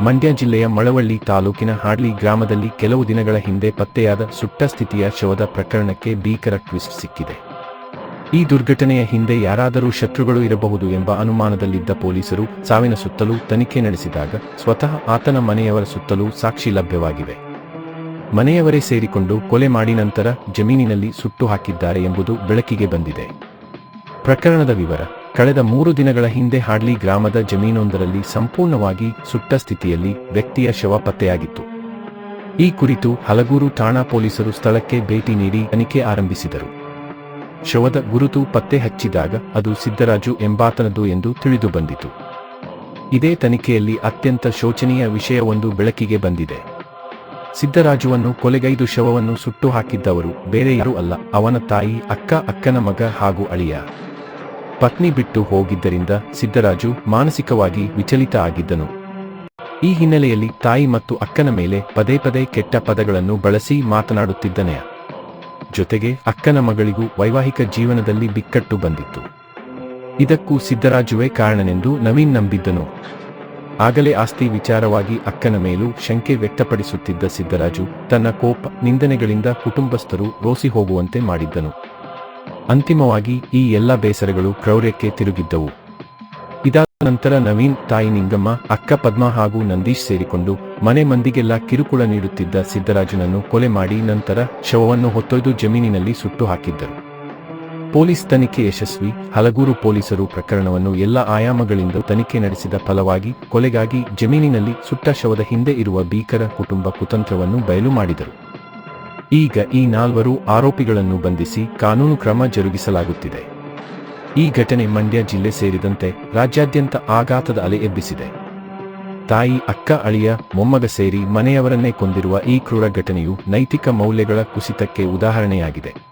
ಮಂಡ್ಯ ಜಿಲ್ಲೆಯ ಮಳವಳ್ಳಿ ತಾಲೂಕಿನ ಹಾಡ್ಲಿ ಗ್ರಾಮದಲ್ಲಿ ಕೆಲವು ದಿನಗಳ ಹಿಂದೆ ಪತ್ತೆಯಾದ ಸುಟ್ಟ ಸ್ಥಿತಿಯ ಶವದ ಪ್ರಕರಣಕ್ಕೆ ಭೀಕರ ಟ್ವಿಸ್ಟ್ ಸಿಕ್ಕಿದೆ. ಈ ದುರ್ಘಟನೆಯ ಹಿಂದೆ ಯಾರಾದರೂ ಶತ್ರುಗಳು ಇರಬಹುದು ಎಂಬ ಅನುಮಾನದಲ್ಲಿದ್ದ ಪೊಲೀಸರು ಸಾವಿನ ಸುತ್ತಲೂ ತನಿಖೆ ನಡೆಸಿದಾಗ ಸ್ವತಃ ಆತನ ಮನೆಯವರ ಸುತ್ತಲೂ ಸಾಕ್ಷಿ ಲಭ್ಯವಾಗಿವೆ. ಮನೆಯವರೇ ಸೇರಿಕೊಂಡು ಕೊಲೆ ಮಾಡಿ ನಂತರ ಜಮೀನಿನಲ್ಲಿ ಸುಟ್ಟು ಹಾಕಿದ್ದಾರೆ ಎಂಬುದು ಬೆಳಕಿಗೆ ಬಂದಿದೆ. ಪ್ರಕರಣದ ವಿವರ. ಕಳೆದ ಮೂರು ದಿನಗಳ ಹಿಂದೆ ಹಾಡ್ಲಿ ಗ್ರಾಮದ ಜಮೀನೊಂದರಲ್ಲಿ ಸಂಪೂರ್ಣವಾಗಿ ಸುಟ್ಟ ಸ್ಥಿತಿಯಲ್ಲಿ ವ್ಯಕ್ತಿಯ ಶವ ಪತ್ತೆಯಾಗಿತ್ತು. ಈ ಕುರಿತು ಹಲಗೂರು ಠಾಣಾ ಪೊಲೀಸರು ಸ್ಥಳಕ್ಕೆ ಭೇಟಿ ನೀಡಿ ತನಿಖೆ ಆರಂಭಿಸಿದರು. ಶವದ ಗುರುತು ಪತ್ತೆ ಹಚ್ಚಿದಾಗ ಅದು ಸಿದ್ದರಾಜು ಎಂಬಾತನದು ಎಂದು ತಿಳಿದುಬಂದಿತು ಇದೇ ತನಿಖೆಯಲ್ಲಿ ಅತ್ಯಂತ ಶೋಚನೀಯ ವಿಷಯವೊಂದು ಬೆಳಕಿಗೆ ಬಂದಿದೆ. ಸಿದ್ದರಾಜುವನ್ನು ಕೊಲೆಗೈದು ಶವವನ್ನು ಸುಟ್ಟು ಹಾಕಿದ್ದವರು ಬೇರೆ ಯಾರೂ ಅಲ್ಲ, ಅವನ ತಾಯಿ, ಅಕ್ಕ, ಅಕ್ಕನ ಮಗ ಹಾಗೂ ಅಳಿಯ. ಪತ್ನಿ ಬಿಟ್ಟು ಹೋಗಿದ್ದರಿಂದ ಸಿದ್ದರಾಜು ಮಾನಸಿಕವಾಗಿ ವಿಚಲಿತ ಆಗಿದ್ದನು. ಈ ಹಿನ್ನೆಲೆಯಲ್ಲಿ ತಾಯಿ ಮತ್ತು ಅಕ್ಕನ ಮೇಲೆ ಪದೇ ಪದೇ ಕೆಟ್ಟ ಪದಗಳನ್ನು ಬಳಸಿ ಮಾತನಾಡುತ್ತಿದ್ದನೆಯ ಜೊತೆಗೆ ಅಕ್ಕನ ಮಗಳಿಗೂ ವೈವಾಹಿಕ ಜೀವನದಲ್ಲಿ ಬಿಕ್ಕಟ್ಟು ಬಂದಿತ್ತು. ಇದಕ್ಕೂ ಸಿದ್ದರಾಜುವೇ ಕಾರಣನೆಂದು ನವೀನ್ ನಂಬಿದ್ದನು. ಆಗಲೇ ಆಸ್ತಿ ವಿಚಾರವಾಗಿ ಅಕ್ಕನ ಮೇಲೂ ಶಂಕೆ ವ್ಯಕ್ತಪಡಿಸುತ್ತಿದ್ದ ಸಿದ್ದರಾಜು ತನ್ನ ಕೋಪ, ನಿಂದನೆಗಳಿಂದ ಕುಟುಂಬಸ್ಥರು ರೋಸಿ ಹೋಗುವಂತೆ ಮಾಡಿದ್ದನು. ಅಂತಿಮವಾಗಿ ಈ ಎಲ್ಲ ಬೇಸರಗಳು ಕ್ರೌರ್ಯಕ್ಕೆ ತಿರುಗಿದ್ದವು. ಇದಾದ ನಂತರ ನವೀನ್, ತಾಯಿ ನಿಂಗಮ್ಮ, ಅಕ್ಕ ಪದ್ಮ ಹಾಗೂ ನಂದೀಶ್ ಸೇರಿಕೊಂಡು ಮನೆ ಮಂದಿಗೆಲ್ಲ ಕಿರುಕುಳ ನೀಡುತ್ತಿದ್ದ ಸಿದ್ದರಾಜನನ್ನು ಕೊಲೆ ಮಾಡಿ ನಂತರ ಶವವನ್ನು ಹೊತ್ತೊಯ್ದು ಜಮೀನಿನಲ್ಲಿ ಸುಟ್ಟು ಹಾಕಿದ್ದರು. ಪೊಲೀಸ್ ತನಿಖೆ ಯಶಸ್ವಿ, ಹಲಗೂರು ಪೊಲೀಸರು ಪ್ರಕರಣವನ್ನು ಎಲ್ಲ ಆಯಾಮಗಳಿಂದ ತನಿಖೆ ನಡೆಸಿದ ಫಲವಾಗಿ ಕೊಲೆಗಾಗಿ ಜಮೀನಿನಲ್ಲಿ ಸುಟ್ಟ ಶವದ ಹಿಂದೆ ಇರುವ ಭೀಕರ ಕುಟುಂಬ ಕುತಂತ್ರವನ್ನು ಬಯಲು ಮಾಡಿದರು. ಈಗ ಈ ನಾಲ್ವರು ಆರೋಪಿಗಳನ್ನು ಬಂಧಿಸಿ ಕಾನೂನು ಕ್ರಮ ಜರುಗಿಸಲಾಗುತ್ತಿದೆ. ಈ ಘಟನೆ ಮಂಡ್ಯ ಜಿಲ್ಲೆ ಸೇರಿದಂತೆ ರಾಜ್ಯಾದ್ಯಂತ ಆಘಾತದ ಅಲೆ ಎಬ್ಬಿಸಿದೆ. ತಾಯಿ ಅಕ್ಕ ಅಳಿಯ ಮೊಮ್ಮಗ ಸೇರಿ ಮನೆಯವರನ್ನೇ ಕೊಂದಿರುವ ಈ ಕ್ರೂರ ಘಟನೆಯು ನೈತಿಕ ಮೌಲ್ಯಗಳ ಕುಸಿತಕ್ಕೆ ಉದಾಹರಣೆಯಾಗಿದೆ.